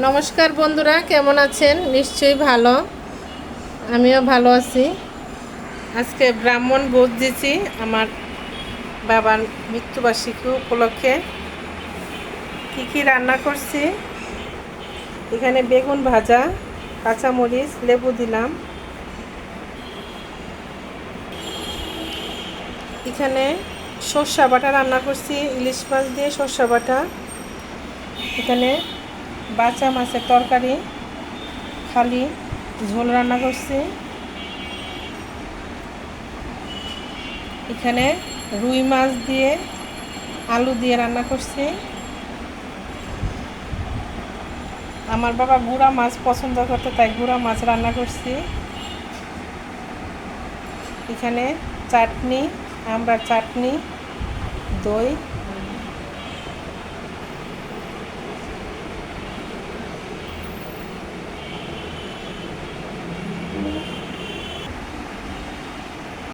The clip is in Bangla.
নমস্কার বন্ধুরা, কেমন আছেন? নিশ্চয়ই ভালো। আমিও ভালো আছি। আজকে ব্রাহ্মণ ভোজ দিয়েছি আমার বাবার মৃত্যুবার্ষিকী উপলক্ষে। কী কী রান্না করছি? এখানে বেগুন ভাজা, কাঁচামরিচ, লেবু দিলাম। এখানে সর্ষা বাটা রান্না করছি, ইলিশ মাছ দিয়ে সর্ষা বাটা। এখানে বাচা মাছের তরকারি, খালি ঝোল রান্না করছি। এখানে রুই মাছ দিয়ে আলু দিয়ে রান্না করছি। আমার বাবা গুঁড়া মাছ পছন্দ করতে, তাই গুঁড়া মাছ রান্না করছি। এখানে চাটনি, আমরা চাটনি, দই